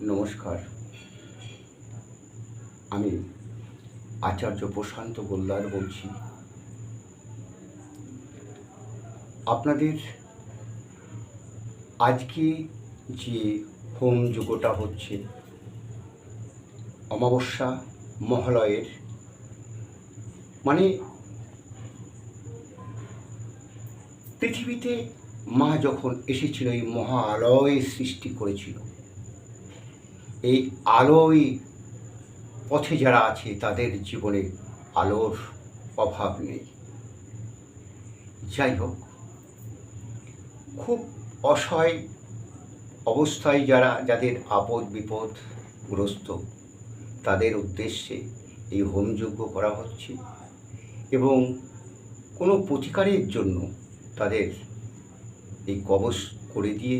নমস্কার। আমি আচার্য প্রশান্ত গোল্লার বলছি। আপনাদের আজকে যে হোম যজ্ঞটা হচ্ছে, অমাবস্যা মহালয়ের মানে পৃথিবীতে মা যখন এসেছিল, এই মহা আলয় সৃষ্টি করেছিল এই আলোয় পথে যারা আছে, তাদের জীবনে আলোর অভাব নেই। যাই হোক, খুব অসহায় অবস্থায় যারা, যাদের আপদ বিপদগ্রস্ত তাদের উদ্দেশ্যে এই হোমযজ্ঞ করা হচ্ছে এবং কোনো প্রতিকারের জন্য তাদের এই কবচ করে দিয়ে,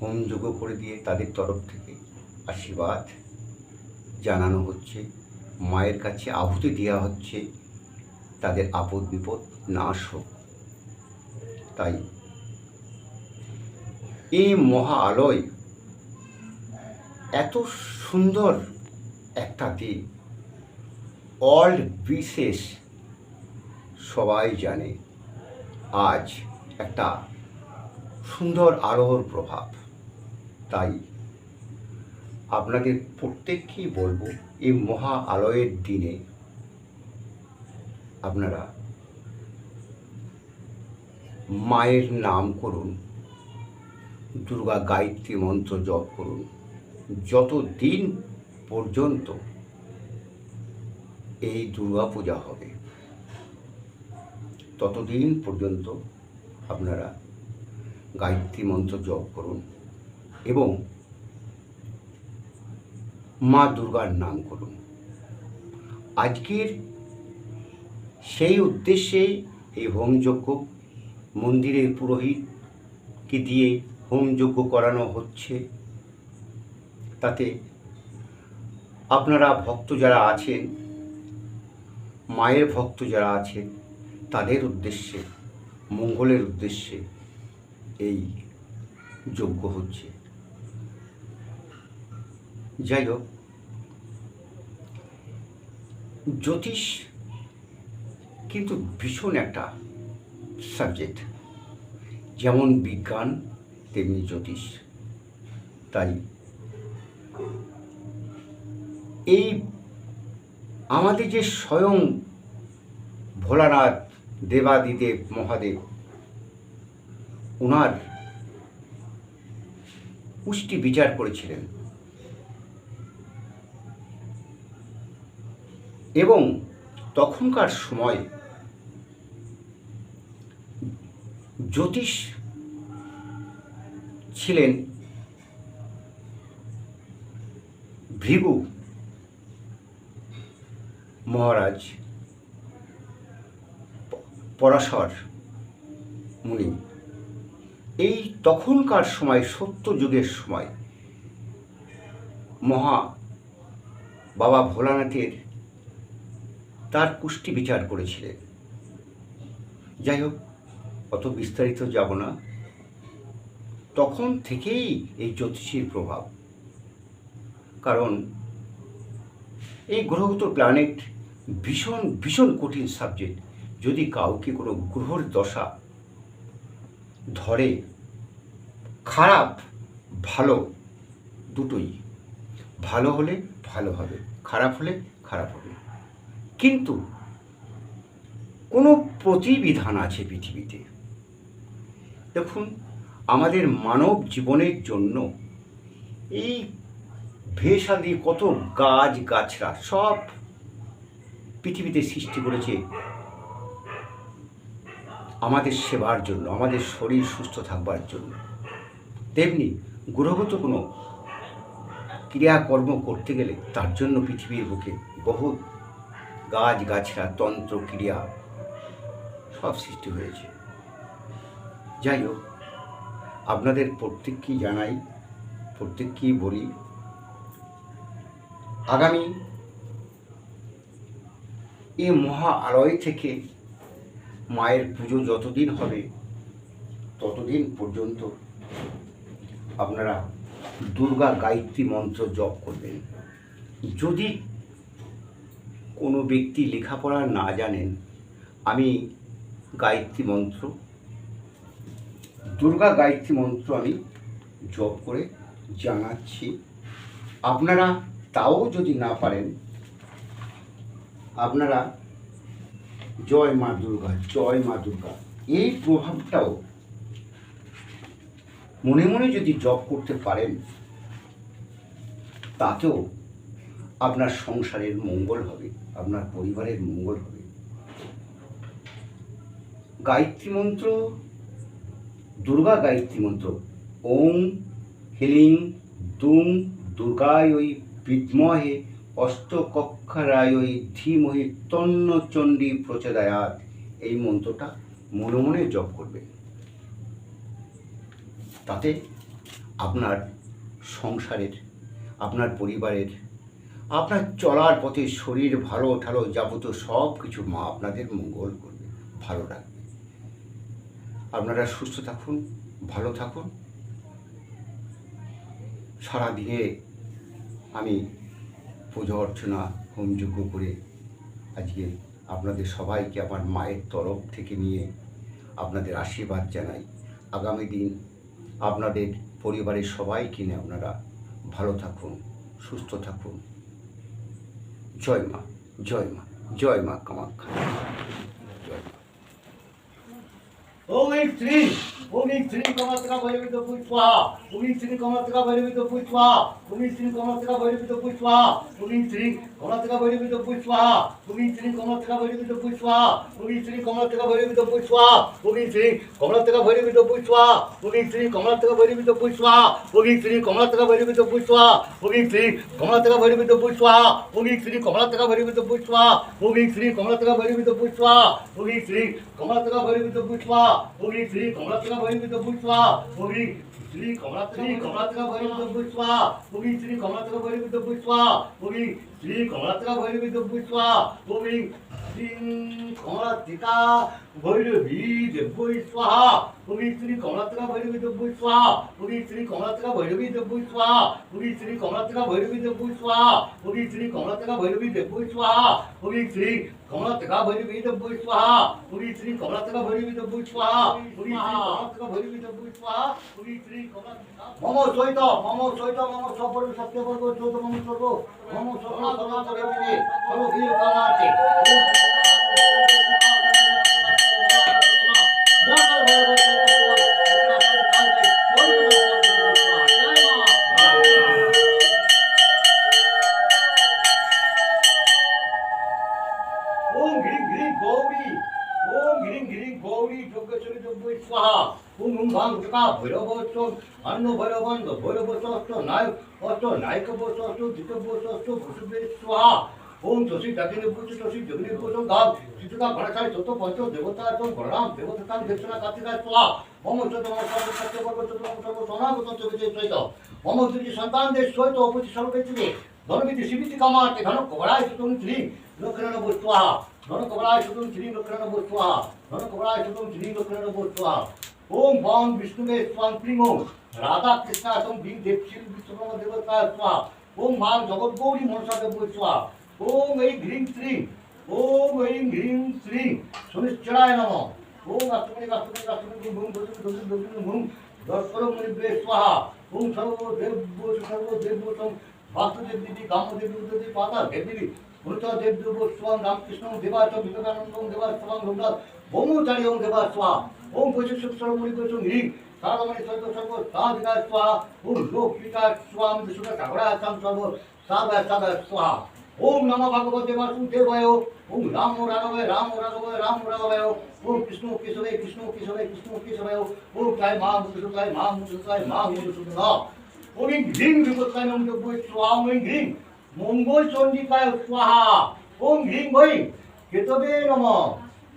হোমযজ্ঞ করে দিয়ে তাদের তরফ থেকে আশীর্বাদ জানানো হচ্ছে, মায়ের কাছে আহুতি দেওয়া হচ্ছে, তাদের আপদ বিপদ নাশ হোক। তাই এই মহা আলয় এত সুন্দর একটা দিন অল বিশেষ সবাই জানে, আজ একটা সুন্দর আলোর প্রভাব। তাই আপনাদের প্রত্যেককেই বলব, এই মহা আলয়ের দিনে আপনারা মায়ের নাম করুন, দুর্গা গায়ত্রী মন্ত্র জপ করুন। যত দিন পর্যন্ত এই দুর্গা পূজা হবে, ততদিন পর্যন্ত আপনারা গায়ত্রী মন্ত্র জপ করুন এবং মা দুর্গার নাম করুন। আজকের সেই উদ্দেশ্যে এই হোমযজ্ঞ মন্দিরের পুরোহিতকে দিয়ে হোমযজ্ঞ করানো হচ্ছে। তাতে আপনারা ভক্ত যারা আছেন, মায়ের ভক্ত যারা আছেন, তাদের উদ্দেশ্যে, মঙ্গলের উদ্দেশ্যে এই যজ্ঞ হচ্ছে। যাই হোক জ্যোতিষ কিন্তু ভীষণ একটা সাবজেক্ট যেমন বিজ্ঞান, তেমনি জ্যোতিষ। তাই এই আমাদের যে স্বয়ং ভোলানাথ, দেবাদিদেব মহাদেব ওনার পুষ্টি বিচার করেছিলেন। এবং তখনকার সময় জ্যোতিষ ছিলেন ভৃগু মহারাজ পরাশর মুনি। এই তখনকার সময়, সত্য যুগের সময় মহা বাবা ভোলানাথের তার কুষ্টি বিচার করেছিলেন। যাই হোক, অত বিস্তারিত যাব না। তখন থেকেই এই জ্যোতিষীর প্রভাব। কারণ এই গ্রহগত প্ল্যানেট ভীষণ ভীষণ কঠিন সাবজেক্ট যদি কাউকে কোনো গ্রহর দশা ধরে, খারাপ, ভালো, দুটোই। ভালো হলে ভালো হবে, খারাপ হলে খারাপ হবে। কিন্তু কোনো প্রতিবিধান আছে পৃথিবীতে। দেখুন, আমাদের মানব জীবনের জন্য এই ভেষাদি কত গাছ গাছরা সব পৃথিবীতে সৃষ্টি করেছে আমাদের সেবার জন্য, আমাদের শরীর সুস্থ থাকবার জন্য। তেমনি গ্রহগত কোনো ক্রিয়াকর্ম করতে গেলে তার জন্য পৃথিবীর বুকে বহু গাছ গাছরা, তন্ত্র, ক্রিয়া সব সৃষ্টি হয়েছে। যাই হোক, আপনাদের প্রত্যেককেই জানাই, প্রত্যেককেই বলি, আগামী এই মহা আলয় থেকে মায়ের পুজো যতদিন হবে, ততদিন পর্যন্ত আপনারা দুর্গা গায়ত্রী মন্ত্র জপ করবেন। যদি কোনো ব্যক্তি লেখাপড়া না জানেন, আমি গায়ত্রী মন্ত্র, দুর্গা গায়ত্রী মন্ত্র আমি জপ করে জানাচ্ছি। আপনারা তাও যদি না পারেন, আপনারা জয় মা দুর্গা, জয় মা দুর্গা, এই প্রভাবটাও মনে মনে যদি জপ করতে পারেন, তাতেও আপনার সংসারের মঙ্গল হবে। আপনার পরিবারের মঙ্গল হবে। গায়ত্রী মন্ত্র, দুর্গা গায়ত্রী মন্ত্র, ওম হিলিং দুম দুর্গায়ই বিদ্মহে অষ্টকক্ষরায়ই ধীমহি তন্ন চণ্ডী প্রচোদয়াত। এই মন্ত্রটা মনে মনে জপ করবে। তাতে আপনার সংসারের, আপনার পরিবারের আপনার চলার পথে শরীর ভালো ঠালো যাবতীয় সব কিছু মা আপনাদের মঙ্গল করবে, ভালো রাখবে। আপনারা সুস্থ থাকুন, ভালো থাকুন। সারাদিনে আমি পুজো অর্চনা হোমযজ্ঞ করে আজকে আপনাদের সবাইকে আমার মায়ের তরফ থেকে নিয়ে আপনাদের আশীর্বাদ জানাই। আগামী দিন আপনাদের পরিবারের সবাইকে নিয়ে আপনারা ভালো থাকুন, সুস্থ থাকুন। জয় মা জয় মা জয় মা কামাখ্যা। জয় মা। ওম এই শ্রী কমাত্রা ভৈরবিত পুষ্পা ওম এই শ্রী কমাত্রা ভৈরবিত পুষ্পা ওম এই শ্রী কমাত্রা ভৈরবিত পুষ্পা ওম এই শ্রী কমাত্রা ভৈরবিত পুষ্পা ওম এই শ্রী কমাত্রা ভৈরবিত পুষ্পা ওম এই শ্রী কমাত্রা ভৈরবিত পুষ্পা ওম এই শ্রী কমলাত্রা ভৈরবিত পুষ্পা ওম এই শ্রী কমলাত্রা ভৈরবিত পুষ্পা ওম এই শ্রী কমলাত্রা ভৈরবিত পুষ্পা ওম এই শ্রী কমলাত্রা ভৈরবিত পুষ্পা ওম এই শ্রী কমলাত্রা ভৈরবিত পুষ্পা ওম এই बहिनी बुद्धवा मुगी श्री कमलात श्री कमलात का बहिनी बुद्धवा मुगी श्री कमलात का बहिनी बुद्धवा मुगी श्री कमलात का बहिनी बुद्धवा मुगी श्री कमलात का भैरवी देवी स्वाहा मुगी श्री कमलात का भैरवी देवी स्वाहा मुगी श्री कमलात का भैरवी देवी स्वाहा मुगी श्री कमलात का भैरवी देवी स्वाहा मुगी श्री कमलात का भैरवी देवी स्वाहा मुगी श्री কমলাত্রা ভৈরবী দেব্যই স্বাহা ওম এই শ্রী কমলাত্রা ভৈরবী দেব্যই স্বাহা ওম এই শ্রী কমলাত্রা ভৈরবী দেব্যই স্বাহা ওম এই শ্রী কমলাত্রা ভৈরবী দেব্যই স্বাহা ওম এই শ্রী কমলাত্রা ভৈরবী দেব্যই স্বাহা ওম এই শ্রী কমলাত্রা মম সৈত মম সৈত ভৈরব অন্ন ভৈরবন্ধ ভৈরব অষ্ট নায়ক অষ্ট নায়ক অষ্ট দ্বিতব্য অষ্ট ভূষুবে স্বাহা ওম শশী ডাকিনী পুত্র শশী জগনী পুত্র গাম। চিত্রকা গণকালী চত পঞ্চ দেবতা চম গণরাম দেবতা দেবসনা কার্তিকা স্বাহা মম চত মম সর্ব সত্য বর্গ চত মম সর্ব সনাগত চবিতে সহিত মম দুটি সন্তানদের সহিত অপতি সর্বেত্রে ধনবিতি শিবিতি কামাতে ধন কবরায় সুতং শ্রী লক্ষণ বস্তুহা ধন কবরায় সুতং শ্রী লক্ষণ বস্তুহা ধন কবরায় সুতং শ্রী লক্ষণ বস্তুহা ओम वाम विष्णु के स्वांतिम ओम राधा कृष्णा तुम भीम देव शिव विश्वकर्मा देवता स्वाहा ओम मां जगत गौरी मनसा देव स्वाहा ओम ऐं ह्रीं श्रीं ओम ऐं ह्रीं श्रीं सुनिश्चराय नम ओम अष्टमणि अष्टमणि अष्टमणि भूम भूम भूम भूम भूम दर्शनम स्वाहा ओम सर्वदेव सर्वदेव বাসুদেব দেবী কামদেব দেবী পাতা দেবী ভূত দেব দেব স্বাম রামকৃষ্ণ দেবাচ বিবেকানন্দ দেবা স্বাম লোকনাথ ব্রহ্মচারী ওম দেবা স্বা ওম বৈশিষ্ট্য সর্বমণি বৈষ্ণ হ্রিং সারমণি সর্ব সর্ব সাধিকা স্বা ওম লোক পিতা স্বাম বিষ্ণু আসাম সর্ব সাদা সাদা স্বা ওম নম ভগবতে বাসুদেবায়, ওম রাম রাঘবায় রাম রাঘবায় রাম রাঘবায় ওম কৃষ্ণ কেশবে কৃষ্ণ কেশবে, কৃষ্ণ কেশবায় ওম কায় মা মুসুকায় মা মুসুকায় মা মুসুকায় ওম ঘ্রিং বিপত্তায় নম দেব স্বাহা ওম ঘ্রিং মঙ্গল চন্ডিকায় স্বাহা ওম ঘ্রিং ভৈ। কেতবে নম।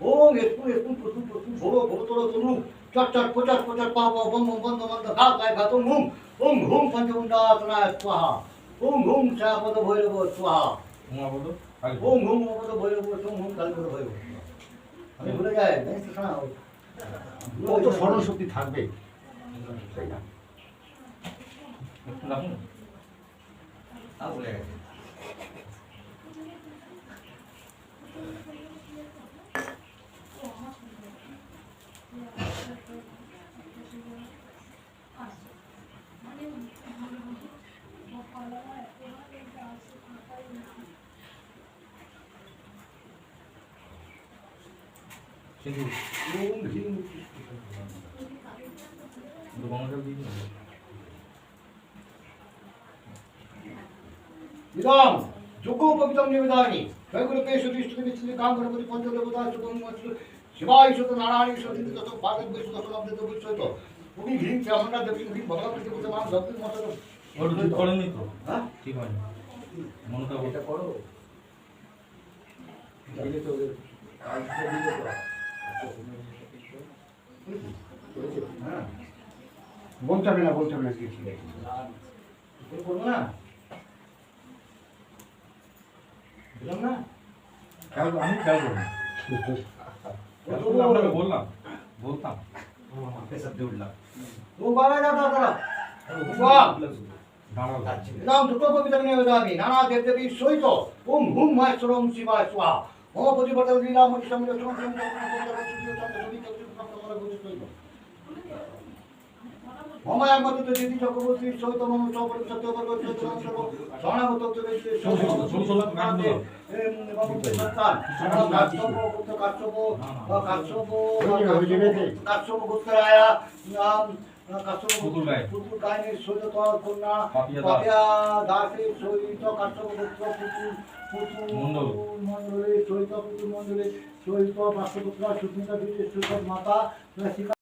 ওম একটু একটু প্রচুর প্রচুর ভোগ ভোগতর তরু চট চট পচার পচার পাপ বন্ধ বন্ধ বন্ধ ঘা গায় ঘাত হুম ওম হুম পঞ্চমুন্ডাসনায় স্বাহা। ওম হুম ছাপদ ভৈরব স্বাহা ওম হুম অপদ ভৈরব সোম হুম কালপদ ভৈরব আমি ভুলে যাই জানিস তো শোনা? কত স্মরণশক্তি থাকবে? তাই না? একটু রাখুন তা বলে হ্রিং দুটো গঙ্গা জল দিয়ে দিন ইদম যোগোপবিতম নিবেদানি জয়গুরুপে সুধিষ্ঠিত মিশ্রি কাম গণপতি পঞ্চদেবতা শিবায় শত নারায়ণ সতী তত ভাগব বৈশ্ব তত লব্ধ বৈশ্ব উনি ঘিং চামুন্ডা দেবী ঘিং ভগবান প্রতিপতি মান ভক্তি মত ওটা ঠিক করেননি তো? হ্যাঁ? ঠিক হয়নি মনটা এটা করো। দিলে তো কাজটা দিলে তো হ্যাঁ। বলতে হবে না বলতে হবে না কি আছে? করব না? দিলাম না খেয়াল আমি খেয়াল করি আপনাকে বললাম বলতাম ও রাম দুটো কবিতা নিয়ে বেদামি নানা দেব দেবী সহিত ওম হুম মায়েশ্বরম শিবায় স্বাহা মম প্রতিপদ লীলা মনি মত যদি চক্রবর্তী সহিত মম শরণাগত কাশ্যপ গোত্রায়া কাশ্যপ পুতুল গায়ে। পুতুল গায়ের সহিত তোমার কন্যা পাপিয়া দাসের সহিত কাশ্যপ গোত্র পুতুল পুতুল সহিত পুতুল মণ্ডলের সহিত পার্শ্বপুত্রা সুস্মিতা দেবীর সহিত মাতা